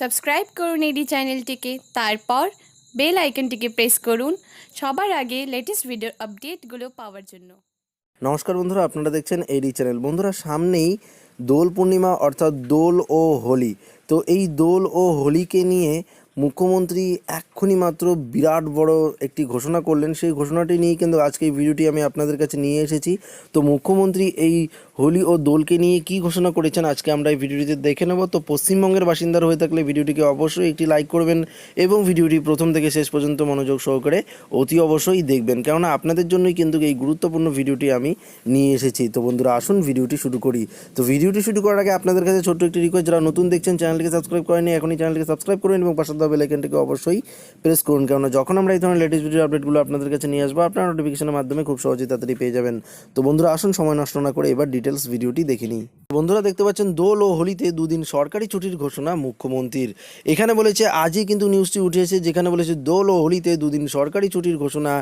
Subscribe করুন এডি চ্যানেলটিকে, তারপর বেল আইকনটিকে প্রেস করুন সবার আগে লেটেস্ট ভিডিও আপডেটগুলো পাওয়ার জন্য। নমস্কার বন্ধুরা, আপনারা দেখছেন এডি চ্যানেল। বন্ধুরা, সামনেই দোল পূর্ণিমা অর্থাৎ দোল ও হোলি। তো এই দোল ও হোলিকে নিয়ে মুখ্যমন্ত্রী এক্ষুনি মাত্র বিরাট বড় একটি ঘোষণা করলেন। সেই ঘোষণাটি নিয়ে কিন্তু আজকে এই ভিডিওটি আমি আপনাদের কাছে নিয়ে এসেছি। তো মুখ্যমন্ত্রী এই হোলি ও দোলকে নিয়ে কি ঘোষণা করেছেন আজকে আমরা এই ভিডিওটিতে দেখে নেব। তো পশ্চিমবঙ্গের বাসিন্দার হয়ে থাকলে ভিডিওটিকে অবশ্যই একটি লাইক করবেন এবং ভিডিওটি প্রথম থেকে শেষ পর্যন্ত মনোযোগ সহকারে অতি অবশ্যই দেখবেন। কেননা আপনাদের জন্যই কিন্তু এই গুরুত্বপূর্ণ ভিডিওটি আমি নিয়ে এসেছি। তো বন্ধুরা, আসুন ভিডিওটি শুরু করি। তো ভিডিওটি শুরু করার আগে আপনাদের কাছে ছোট্ট একটি রিকোয়েস্ট যারা নতুন দেখছেন চ্যানেলটিকে সাবস্ক্রাইব করেনি এখনই চ্যানেলটিকে সাবস্ক্রাইব করুন এবং পাশে দেওয়া বেলাইকনটিকে অবশ্যই প্রেস করুন। কেননা যখন আমরা এই ধরনের লেটেস্ট ভিডিও আপডেটগুলো আপনাদের কাছে নিয়ে আসব, আপনার নোটিফিকেশনের মাধ্যমে খুব সহজেই তাড়াতাড়ি পেয়ে যাবেন। তো বন্ধুরা, আসুন সময় নষ্ট না করে এবার ডিটেলস ভিডিওটি দেখে নিই বন্ধুরা দেখতে পাচ্ছেন, দোল ও হোলিতে দুদিন সরকারি ছুটির ঘোষণা মুখ্যমন্ত্রীর। এখানে বলেছে, আজই কিন্তু নিউজটি উঠেছে, যেখানে বলেছে, দোল ও হোলিতে দুদিন সরকারি ছুটির ঘোষণা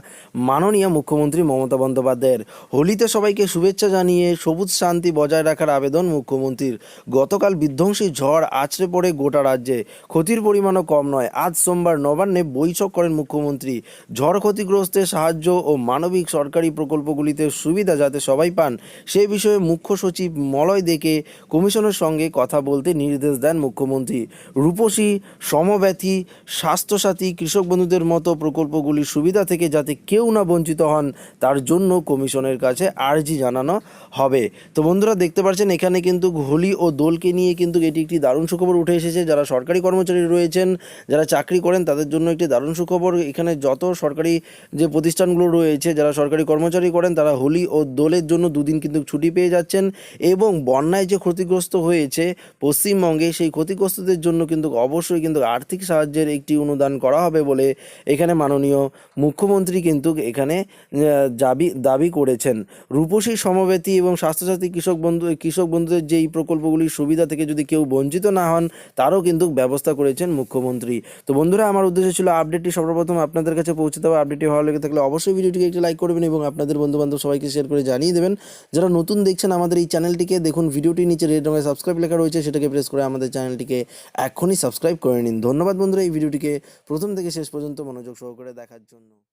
মাননীয় মুখ্যমন্ত্রী মমতা বন্দ্যোপাধ্যায়ের। হোলিতে সবাইকে শুভেচ্ছা জানিয়ে সবুজ শান্তি বজায় রাখার আবেদন মুখ্যমন্ত্রীর। গতকাল বিধ্বংসী ঝড় আছড়ে পড়ে গোটা রাজ্যে। ক্ষতির পরিমাণও কম নয়। আজ সোমবার নবান্নে বৈঠক করেন মুখ্যমন্ত্রী। ঝড় ক্ষতিগ্রস্তের সাহায্য ও মানবিক সরকারি প্রকল্পগুলিতে সুবিধা যাতে সবাই পান, সে বিষয়ে মুখ্য সচিব মলয় দেখে কমিশনের সঙ্গে কথা বলতে নির্দেশ দেন মুখ্যমন্ত্রী। রূপসী সমব্যথী, স্বাস্থ্যসাথী, কৃষক বন্ধুদের মতো প্রকল্পগুলির সুবিধা থেকে যাতে কেউ না বঞ্চিত হন, তার জন্য কমিশনের কাছে আর্জি জানানো হবে। তো বন্ধুরা, দেখতে পাচ্ছেন, এখানে কিন্তু হোলি ও দোলকে নিয়ে কিন্তু এটি একটি দারুণ সুখবর উঠে এসেছে। যারা সরকারি কর্মচারী রয়েছেন, যারা চাকরি করেন, তাদের জন্য একটি দারুণ সুখবর। এখানে যত সরকারি যে প্রতিষ্ঠানগুলো রয়েছে, যারা সরকারি কর্মচারী করেন, তারা হোলি ও দোলের জন্য দুদিন কিন্তু ছুটি পেয়ে যাচ্ছেন এবং বন্যায় যে ক্ষতিগ্রস্ত হয়েছে পশ্চিমবঙ্গে, সেই ক্ষতিগ্রস্তদের জন্য কিন্তু অবশ্যই কিন্তু আর্থিক সাহায্যের একটি অনুদান করা হবে বলে এখানে মাননীয় মুখ্যমন্ত্রী কিন্তু এখানে দাবি দাবি করেছেন। রূপসী সমবেতী এবং স্বাস্থ্যসাথী কৃষক বন্ধু, কৃষক বন্ধুদের যেই প্রকল্পগুলির সুবিধা থেকে যদি কেউ বঞ্চিত না হন, তারও কিন্তু ব্যবস্থা করেছেন মুখ্যমন্ত্রী। তো বন্ধুরা, আমার উদ্দেশ্য ছিল আপডেটটি সর্বপ্রথম আপনাদের কাছে পৌঁছে দেওয়া। আপডেটটি ভালো লেগে থাকলে অবশ্যই ভিডিওটিকে একটি লাইক করবেন এবং আপনাদের বন্ধুবান্ধব সবাইকে শেয়ার করে জানিয়ে দেবেন। যারা নতুন দেখছেন আমাদের এই চ্যানেলটিকে, দেখুন ভিডিওটি নিচে রেড রঙের সাবস্ক্রাইব লেখা রয়েছে, সেটাকে প্রেস করে আমাদের চ্যানেলটিকে এখনই সাবস্ক্রাইব করে নিন। ধন্যবাদ বন্ধুরা, এই ভিডিওটিকে প্রথম থেকে শেষ পর্যন্ত মনোযোগ সহকারে দেখার জন্য।